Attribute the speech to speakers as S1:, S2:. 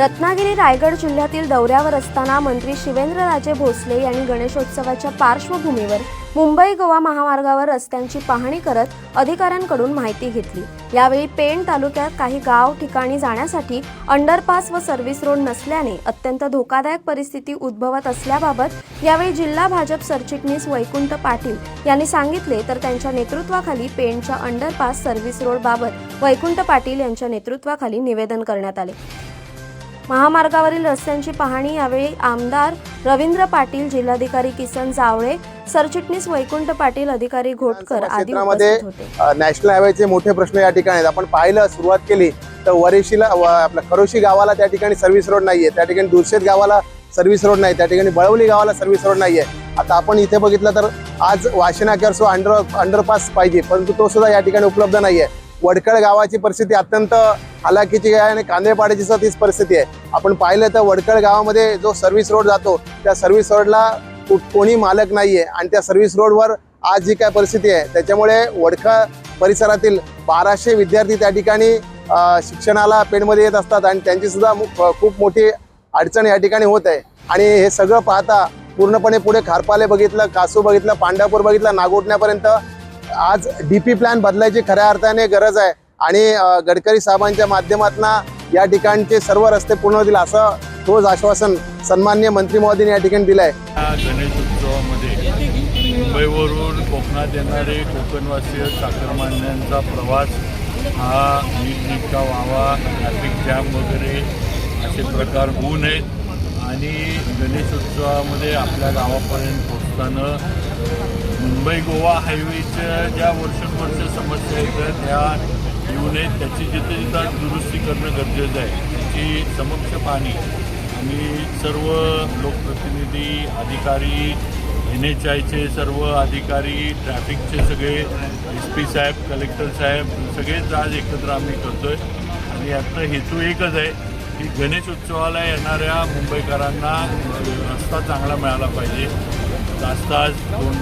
S1: रत्नागिरी रायगड जिल्ह्यातील दौऱ्यावर असताना मंत्री शिवेंद्रराजे भोसले यांनी गणेशोत्सवाच्या पार्श्वभूमीवर मुंबई गोवा महामार्गावर रस्त्यांची पाहणी करत अधिकाऱ्यांकडून माहिती घेतली. यावेळी पेण तालुक्यात काही गाव ठिकाणी जाण्यासाठी अंडरपास व सर्व्हिस रोड नसल्याने अत्यंत धोकादायक परिस्थिती उद्भवत असल्याबाबत यावेळी जिल्हा भाजप सरचिटणीस वैकुंठ पाटील यांनी सांगितले तर त्यांच्या नेतृत्वाखाली पेणच्या अंडरपास सर्व्हिस रोड बाबत वैकुंठ पाटील यांच्या नेतृत्वाखाली निवेदन करण्यात आले. महामार्गावरील रस्त्यांची पाहणी यावेळी आमदार रवींद्र पाटील जिल्हाधिकारी किसन जावळे सरचिटणीस वैकुंठ पाटील अधिकारी घोटकर आदी
S2: नॅशनल हायवेचे मोठे प्रश्न या ठिकाणी आपण पाहिलं सुरुवात केली तर वरेशीला आपल्या खरोशी गावाला त्या ठिकाणी सर्व्हिस रोड नाहीये. त्या ठिकाणी दुर्शेत गावाला सर्व्हिस रोड नाही. त्या ठिकाणी बळवली गावाला सर्व्हिस रोड नाहीये. आता आपण इथे बघितलं तर आज वाशी नाक्यावर सुद्धा अंडर अंडरपास पाहिजे परंतु तो सुद्धा या ठिकाणी उपलब्ध नाहीये. वडकळ गावाची परिस्थिती अत्यंत हालाकीची आहे आणि कांदेपाड्याची सुद्धा तीच परिस्थिती आहे. आपण पाहिलं तर वडकळ गावामध्ये जो सर्व्हिस रोड जातो त्या सर्व्हिस रोडला कोणी मालक नाही आहे आणि त्या सर्व्हिस रोडवर आज जी काय परिस्थिती आहे त्याच्यामुळे वडखळ परिसरातील बाराशे विद्यार्थी त्या ठिकाणी शिक्षणाला पेणमध्ये येत असतात आणि त्यांची सुद्धा खूप मोठी अडचण या ठिकाणी होत आहे. आणि हे सगळं पाहता पूर्णपणे पुढे खारपाले बघितलं कासू बघितलं पांढरपूर बघितलं नागोटण्यापर्यंत आज डी पी प्लॅन बदलायची खऱ्या अर्थाने गरज आहे. आणि गडकरी साहेबांच्या माध्यमातून या ठिकाणचे सर्व रस्ते पूर्ण होतील असं तोच आश्वासन सन्मान्य मंत्री महोदयांनी या ठिकाणी दिलं आहे
S3: गणेश गणेशोत्सवामध्ये मुंबईवरून कोकणात येणारे कोकणवासीय चाकरमान्यांचा प्रवास हा नीटनेटका व्हावा ट्रॅफिक जॅम वगैरे असे प्रकार होऊ नयेत. आणि गणेशोत्सवामध्ये आपल्या गावापर्यंत पोचताना मुंबई गोवा हायवेच्या ज्या वर्षानुवर्ष समस्या येतात त्या येऊ नये त्याची जिथे जिथं दुरुस्ती करणं गरजेचं आहे. त्याची समक्ष पाहणी आणि सर्व लोकप्रतिनिधी अधिकारी एन एच आयचे सर्व अधिकारी ट्रॅफिकचे सगळे एस पी साहेब कलेक्टर साहेब सगळेच आज एकत्र आम्ही करतोय. आणि याचा हेतू एकच आहे की गणेश उत्सवाला येणाऱ्या मुंबईकरांना रस्ता चांगला मिळाला पाहिजे. जास्त आज दोन